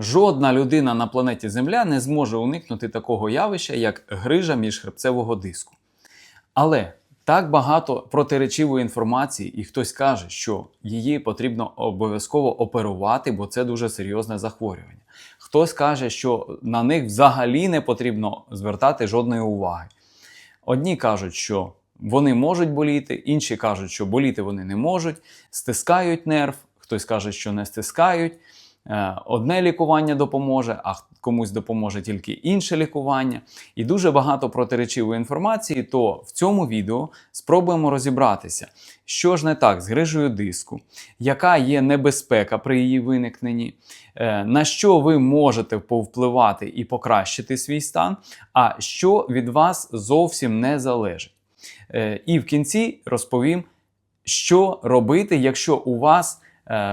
Жодна людина на планеті Земля не зможе уникнути такого явища, як грижа міжхребцевого диску. Але так багато протиречивої інформації, і хтось каже, що її потрібно обов'язково оперувати, бо це дуже серйозне захворювання. Хтось каже, що на них взагалі не потрібно звертати жодної уваги. Одні кажуть, що вони можуть боліти, інші кажуть, що боліти вони не можуть, стискають нерв, хтось каже, що не стискають. Е, Одне лікування допоможе, а комусь допоможе тільки інше лікування. І дуже багато протиречивої інформації, то в цьому відео спробуємо розібратися, що ж не так з грижею диску, яка є небезпека при її виникненні, е, на що ви можете повпливати і покращити свій стан, а що від вас зовсім не залежить. Е, І в кінці розповім, що робити, якщо у вас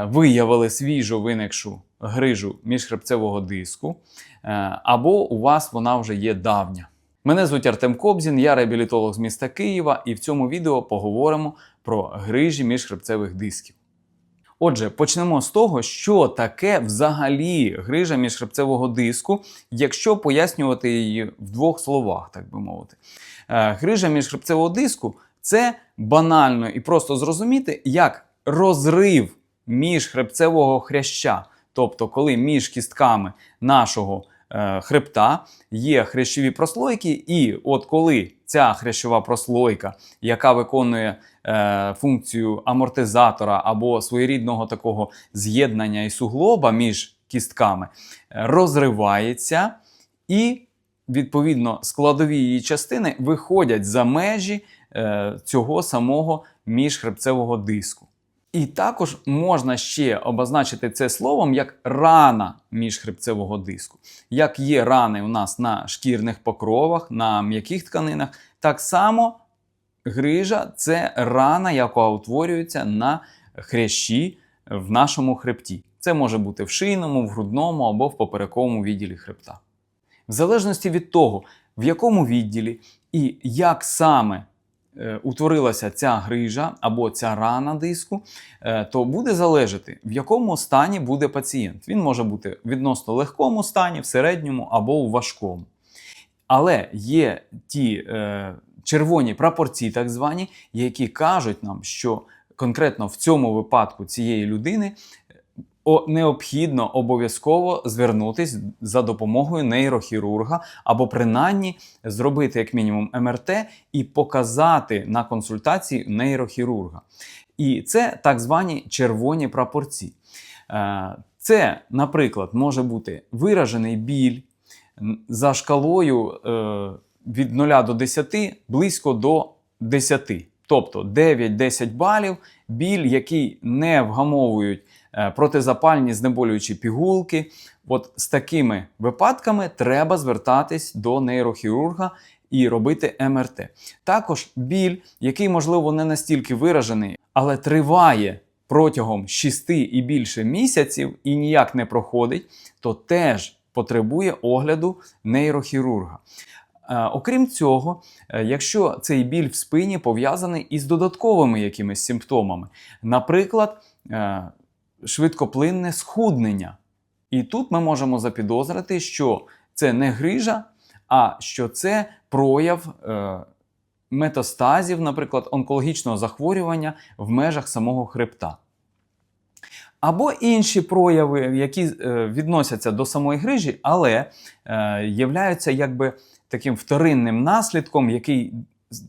виявили свіжо виникшу грижу міжхребцевого диску, е, або у вас вона вже є давня. Мене звуть Артем Кобзін, я реабілітолог з міста Києва, і в цьому відео поговоримо про грижі міжхребцевих дисків. Отже, почнемо з того, що таке взагалі грижа міжхребцевого диску, якщо пояснювати її в двох словах, так би мовити. Е, Грижа міжхребцевого диску це банально і просто зрозуміти, як розрив міжхребцевого хряща. Тобто, коли між кістками нашого е, хребта є хрящові прослойки, і от коли ця хрящова прослойка, яка виконує е, функцію амортизатора або своєрідного такого з'єднання і суглоба між кістками, е, розривається, і відповідно складові її частини виходять за межі е, цього самого міжхребцевого диску. І також можна ще обозначити це словом як рана міжхребцевого диску. Як є рани у нас на шкірних покровах, на м'яких тканинах, так само грижа це рана, яка утворюється на хрящі в нашому хребті. Це може бути в шийному, в грудному або в поперековому відділі хребта. В залежності від того, в якому відділі і як саме утворилася ця грижа або ця рана диску, е, то буде залежати, в якому стані буде пацієнт. Він може бути в відносно легкому стані, в середньому або у важкому. Але є ті е, червоні прапорці, так звані, які кажуть нам, що конкретно в цьому випадку цієї людини необхідно обов'язково звернутись за допомогою нейрохірурга, або принаймні зробити як мінімум МРТ і показати на консультації нейрохірурга. І це так звані червоні прапорці. Е, Це, наприклад, може бути виражений біль за шкалою е, від 0 до 10 близько до 10. Тобто 9-10 балів, біль, який не вгамовують протизапальні знеболюючі пігулки. От з такими випадками треба звертатись до нейрохірурга і робити МРТ. Також біль, який, можливо, не настільки виражений, але триває протягом 6 і більше місяців і ніяк не проходить, то теж потребує огляду нейрохірурга. Е, Окрім цього, е, якщо цей біль в спині пов'язаний із додатковими якимись симптомами, наприклад, е, швидкоплинне схуднення. І тут ми можемо запідозрити, що це не грижа, а що це прояв е, метастазів, наприклад, онкологічного захворювання в межах самого хребта. Або інші прояви, які е, відносяться до самої грижі, але е, являються якби таким вторинним наслідком, який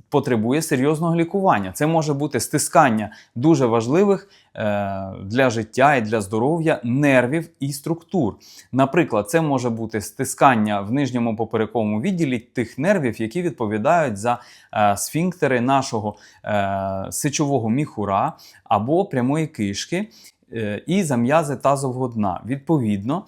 потребує серйозного лікування. Це може бути стискання дуже важливих е, для життя і для здоров'я нервів і структур. Наприклад, це може бути стискання в нижньому поперековому відділі тих нервів, які відповідають за е, сфінктери нашого е, сечового міхура або прямої кишки. І за м'язи тазового дна. Відповідно,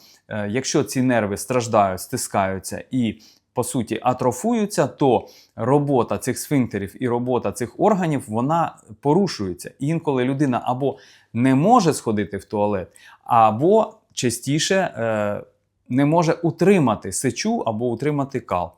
якщо ці нерви страждають, стискаються і по суті атрофуються, то робота цих сфінктерів і робота цих органів вона порушується. Інколи людина або не може сходити в туалет, або частіше е, не може утримати сечу або утримати кал.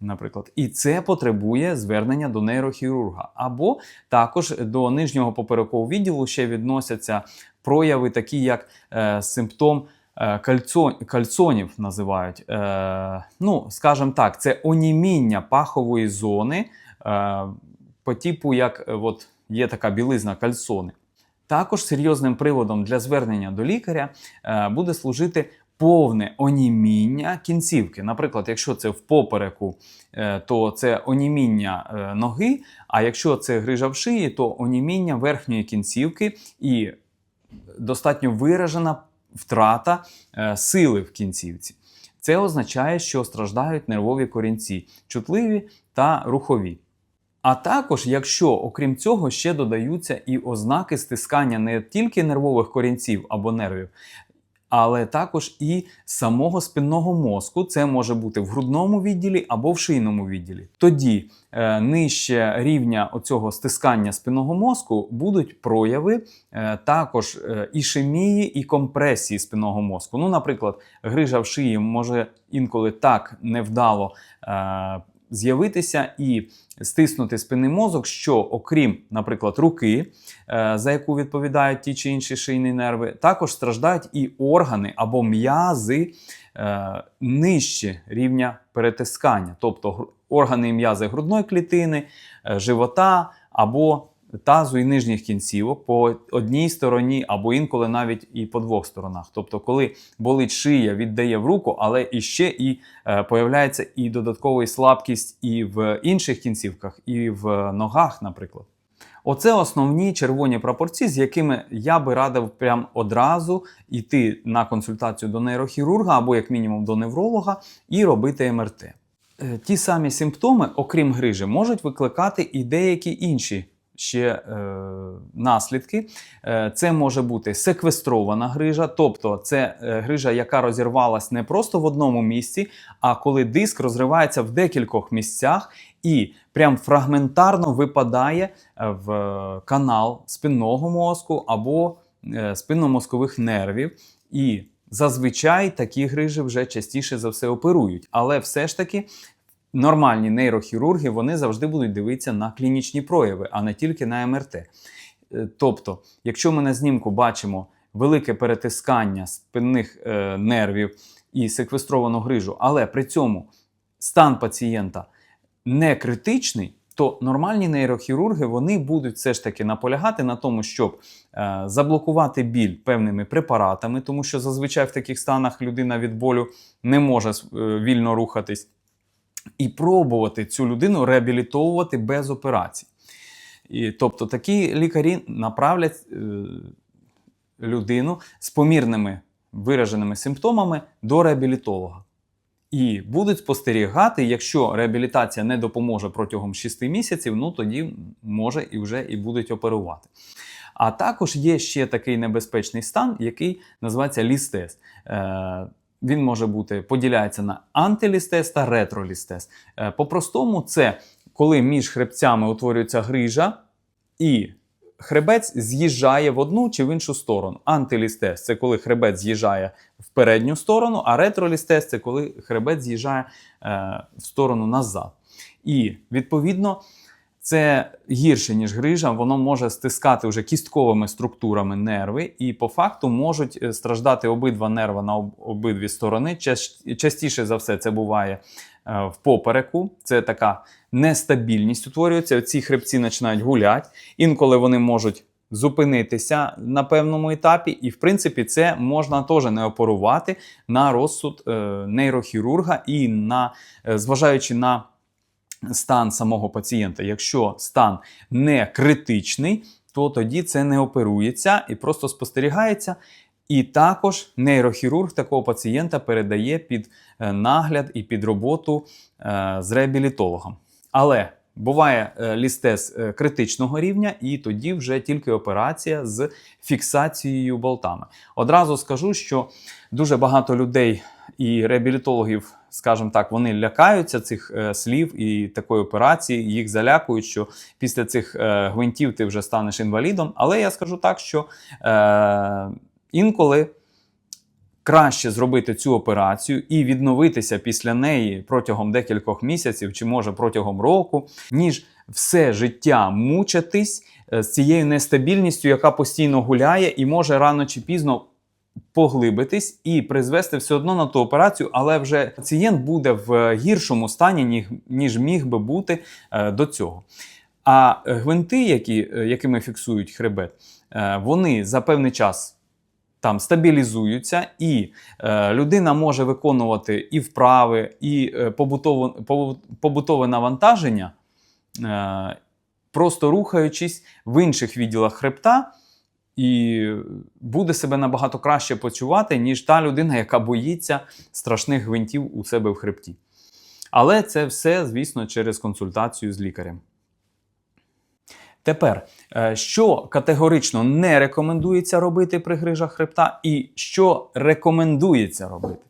Наприклад, і це потребує звернення до нейрохірурга. Або також до нижнього поперекового відділу ще відносяться прояви, такі як е, симптом е, кальцо, кальцонів називають. Е, ну, скажімо так, це оніміння пахової зони е, по типу, як от, є така білизна кальцони. Також серйозним приводом для звернення до лікаря буде служити повне оніміння кінцівки. Наприклад, якщо це в попереку, то це оніміння ноги, а якщо це грижа в шиї, то оніміння верхньої кінцівки і достатньо виражена втрата е, сили в кінцівці. Це означає, що страждають нервові корінці, чутливі та рухові. А також, якщо окрім цього ще додаються і ознаки стискання не тільки нервових корінців або нервів, але також і самого спинного мозку. Це може бути в грудному відділі або в шийному відділі. Тоді е, нижче рівня оцього стискання спинного мозку будуть прояви е, також е, ішемії і компресії спинного мозку. Ну, наприклад, грижа в шиї може інколи так невдало. Е, З'явитися і стиснути спинний мозок, що окрім, наприклад, руки, е, за яку відповідають ті чи інші шийні нерви, також страждають і органи або м'язи е, нижче рівня перетискання, тобто органи і м'язи грудної клітини, е, живота або тазу і нижніх кінцівок по одній стороні, або інколи навіть і по двох сторонах. Тобто, коли болить шия, віддає в руку, але і ще і е, появляється і додаткова слабкість і в інших кінцівках, і в ногах, наприклад. Оце основні червоні прапорці, з якими я би радив прям одразу йти на консультацію до нейрохірурга або, як мінімум, до невролога і робити МРТ. Е, Ті самі симптоми, окрім грижі, можуть викликати і деякі інші ще е, наслідки. Е, це може бути секвестрована грижа, тобто це е, грижа, яка розірвалась не просто в одному місці, а коли диск розривається в декількох місцях і прям фрагментарно випадає е, в канал спинного мозку або е, спинномозкових нервів. І зазвичай такі грижі вже частіше за все оперують. Але все ж таки нормальні нейрохірурги вони завжди будуть дивитися на клінічні прояви, а не тільки на МРТ. Е, Тобто, якщо ми на знімку бачимо велике перетискання спинних е, нервів і секвестровану грижу, але при цьому стан пацієнта не критичний, то нормальні нейрохірурги вони будуть все ж таки наполягати на тому, щоб е, заблокувати біль певними препаратами, тому що зазвичай в таких станах людина від болю не може е, вільно рухатись, і пробувати цю людину реабілітовувати без операцій. І, тобто такі лікарі направлять е, людину з помірними вираженими симптомами до реабілітолога. І будуть спостерігати, якщо реабілітація не допоможе протягом 6 місяців, ну тоді може і вже і будуть оперувати. А також є ще такий небезпечний стан, який називається лістез. Е, він може бути поділяється на антилістез та ретролістез. Е, По-простому, це коли між хребцями утворюється грижа, і хребець з'їжджає в одну чи в іншу сторону. Антилістез це коли хребець з'їжджає в передню сторону, а ретролістез це коли хребець з'їжджає е, в сторону назад. І відповідно. Це гірше, ніж грижа, воно може стискати вже кістковими структурами нерви, і по факту можуть е, страждати обидва нерви на обидві сторони. Частіше за все це буває е, в попереку. Це така нестабільність утворюється. Ці хребці починають гуляти. Інколи вони можуть зупинитися на певному етапі, і в принципі це можна теж не оперувати на розсуд е, нейрохірурга і на зважаючи на стан самого пацієнта. Якщо стан не критичний, то тоді це не оперується і просто спостерігається. І також нейрохірург такого пацієнта передає під е, нагляд і під роботу е, з реабілітологом. Але буває е, лістез критичного рівня, і тоді вже тільки операція з фіксацією болтами. Одразу скажу, що дуже багато людей і реабілітологів, скажімо так, вони лякаються цих е, слів і такої операції. Їх залякують, що після цих е, гвинтів ти вже станеш інвалідом. Але я скажу так, що е, інколи краще зробити цю операцію і відновитися після неї протягом декількох місяців чи може протягом року, ніж все життя мучитись е, з цією нестабільністю, яка постійно гуляє, і може рано чи пізно поглибитись і призвести все одно на ту операцію, але вже пацієнт буде в гіршому стані, ніж, міг би бути е, до цього. А гвинти, які, е, якими фіксують хребет, е, вони за певний час там стабілізуються, і е, людина може виконувати і вправи, і е, побутове, побутове навантаження, е, просто рухаючись в інших відділах хребта, і буде себе набагато краще почувати, ніж та людина, яка боїться страшних гвинтів у себе в хребті. Але це все, звісно, через консультацію з лікарем. Тепер, е, що категорично не рекомендується робити при грижах хребта, і що рекомендується робити.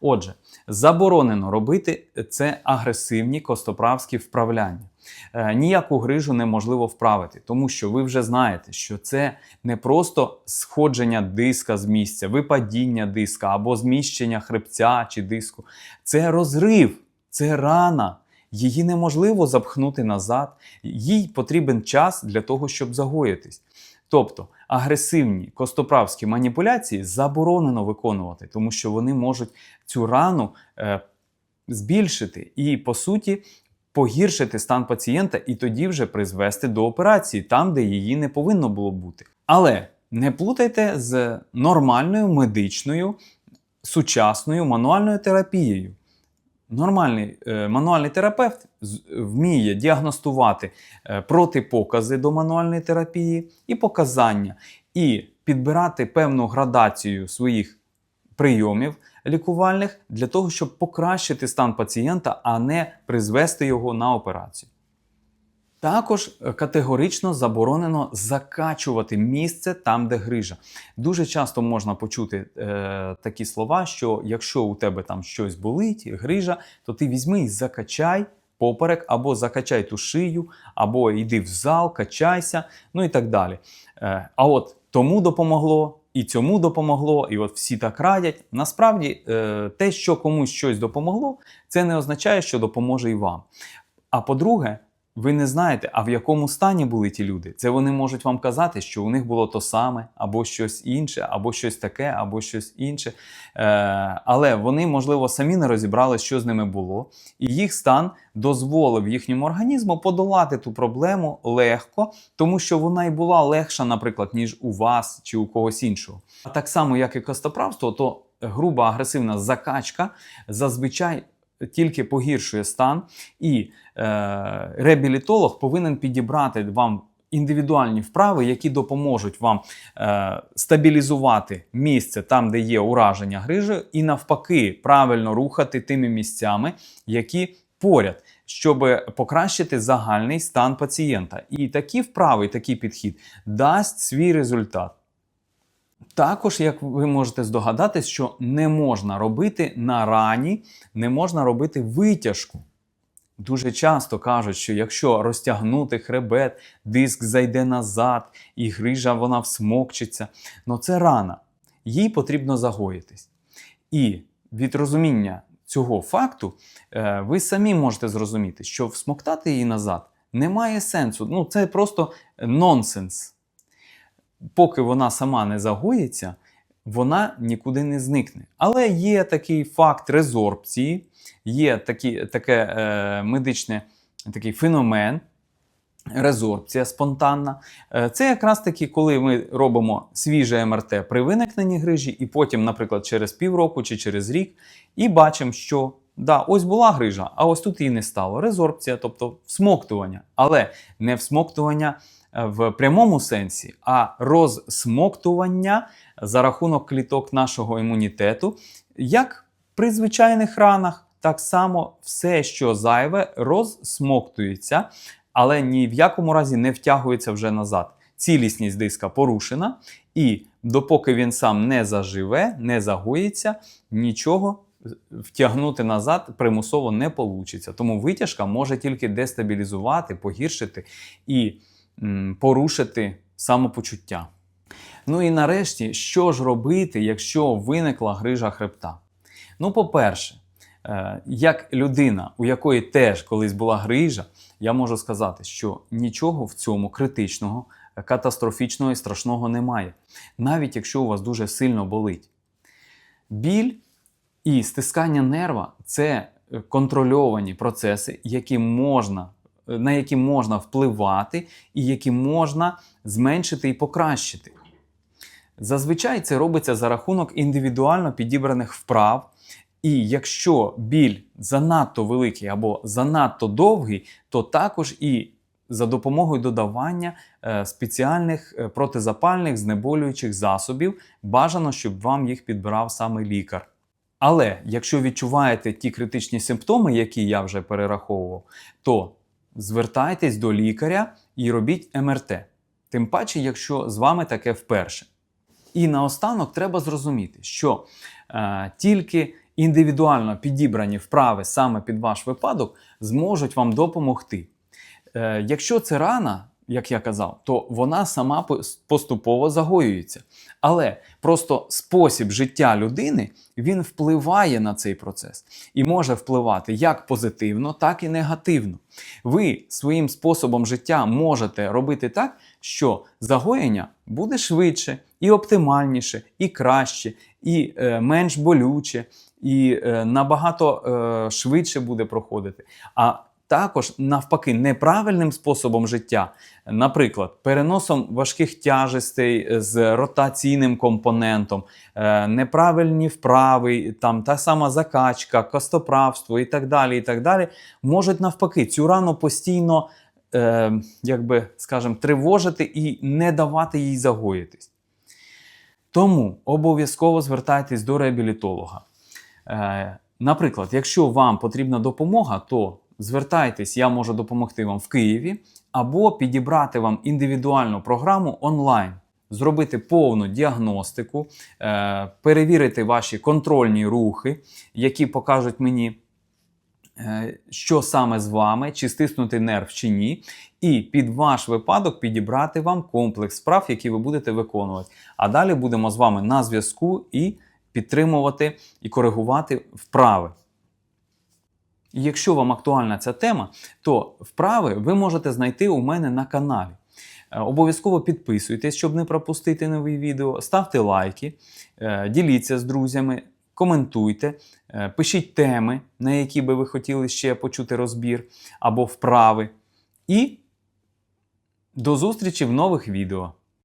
Отже, заборонено робити це агресивні костоправські вправляння. Е, Ніяку грижу неможливо вправити, тому що ви вже знаєте, що це не просто сходження диска з місця, випадіння диска або зміщення хребця чи диску. Це розрив, це рана. Її неможливо запхнути назад, їй потрібен час для того, щоб загоїтись. Тобто агресивні костоправські маніпуляції заборонено виконувати, тому що вони можуть цю рану е, збільшити і, по суті, погіршити стан пацієнта і тоді вже призвести до операції, там, де її не повинно було бути. Але не плутайте з нормальною медичною сучасною мануальною терапією. Нормальний е, мануальний терапевт вміє діагностувати е, протипокази до мануальної терапії і показання, і підбирати певну градацію своїх прийомів лікувальних для того, щоб покращити стан пацієнта, а не призвести його на операцію. Також е, категорично заборонено закачувати місце там, де грижа. Дуже часто можна почути е, такі слова, що якщо у тебе там щось болить, грижа, то ти візьми і закачай поперек, або закачай ту шию, або йди в зал, качайся, ну і так далі. Е, а от тому допомогло, і цьому допомогло, і от всі так радять. Насправді, е, те, що комусь щось допомогло, це не означає, що допоможе і вам. А по-друге, ви не знаєте, а в якому стані були ті люди. Це вони можуть вам казати, що у них було то саме, або щось інше, або щось таке, або щось інше. Е, але вони, можливо, самі не розібрали, що з ними було, і їх стан дозволив їхньому організму подолати ту проблему легко, тому що вона і була легша, наприклад, ніж у вас чи у когось іншого. А так само, як і костоправство, то груба агресивна закачка зазвичай тільки погіршує стан, і е, реабілітолог повинен підібрати вам індивідуальні вправи, які допоможуть вам е, стабілізувати місце там, де є ураження грижею, і навпаки, правильно рухати тими місцями, які поряд. Щоб покращити загальний стан пацієнта. І такі вправи, такий підхід дасть свій результат. Також, як ви можете здогадатись, що не можна робити на рані, не можна робити витяжку. Дуже часто кажуть, що якщо розтягнути хребет, диск зайде назад і грижа вона всмокчиться, ну це рана. Їй потрібно загоїтись. І від розуміння цього факту е, ви самі можете зрозуміти, що всмоктати її назад немає сенсу. Ну, це просто нонсенс поки вона сама не загоїться, вона нікуди не зникне. Але є такий факт резорбції, є такі, таке е, медичне такий феномен. Резорбція спонтанна. Е, Це якраз таки, коли ми робимо свіже МРТ при виникненні грижі, і потім, наприклад, через півроку чи через рік, і бачимо, що да, ось була грижа, а ось тут її не стало. Резорбція, тобто всмоктування. Але не всмоктування в прямому сенсі, а розсмоктування за рахунок кліток нашого імунітету, як при звичайних ранах, так само все, що зайве, розсмоктується, але ні в якому разі не втягується вже назад. Цілісність диска порушена, і допоки він сам не заживе, не загоїться, нічого втягнути назад примусово не вийде. Тому витяжка може тільки дестабілізувати, погіршити і порушити самопочуття. Ну і нарешті, що ж робити, якщо виникла грижа хребта? Ну, по-перше, е, як людина, у якої теж колись була грижа, я можу сказати, що нічого в цьому критичного катастрофічного і страшного немає, навіть якщо у вас дуже сильно болить. Біль і стискання нерва це контрольовані процеси, які можна, на які можна впливати і які можна зменшити і покращити. Зазвичай це робиться за рахунок індивідуально підібраних вправ. І якщо біль занадто великий або занадто довгий, то також і за допомогою додавання е, спеціальних е, протизапальних знеболюючих засобів бажано, щоб вам їх підбирав саме лікар. Але якщо відчуваєте ті критичні симптоми, які я вже перераховував, то звертайтесь до лікаря і робіть МРТ. Тим паче, якщо з вами таке вперше. І наостанок треба зрозуміти, що е, тільки індивідуально підібрані вправи саме під ваш випадок зможуть вам допомогти. Е, якщо це рана, як я казав, то вона сама поступово загоюється. Але просто спосіб життя людини він впливає на цей процес і може впливати як позитивно, так і негативно. Ви своїм способом життя можете робити так, що загоєння буде швидше, і оптимальніше, і краще, і е, менш болюче, і е, набагато е, швидше буде проходити. А також, навпаки, неправильним способом життя, наприклад, переносом важких тяжестей е, з ротаційним компонентом, е, неправильні вправи, там та сама закачка, костоправство і так далі, і так далі, можуть навпаки цю рану постійно, е, як би скажемо, тривожити і не давати їй загоїтись. Тому обов'язково звертайтесь до реабілітолога. Е, наприклад, якщо вам потрібна допомога, то звертайтесь, я можу допомогти вам в Києві, або підібрати вам індивідуальну програму онлайн, зробити повну діагностику, е, перевірити ваші контрольні рухи, які покажуть мені. е, Що саме з вами, чи стиснути нерв чи ні, і під ваш випадок підібрати вам комплекс справ, які ви будете виконувати. А далі будемо з вами на зв'язку і підтримувати і коригувати вправи. Якщо вам актуальна ця тема, то вправи ви можете знайти у мене на каналі. Е, Обов'язково підписуйтесь, щоб не пропустити нові відео, ставте лайки, е, діліться з друзями, коментуйте, е, пишіть теми, на які би ви хотіли ще почути розбір або вправи. І до зустрічі в нових відео.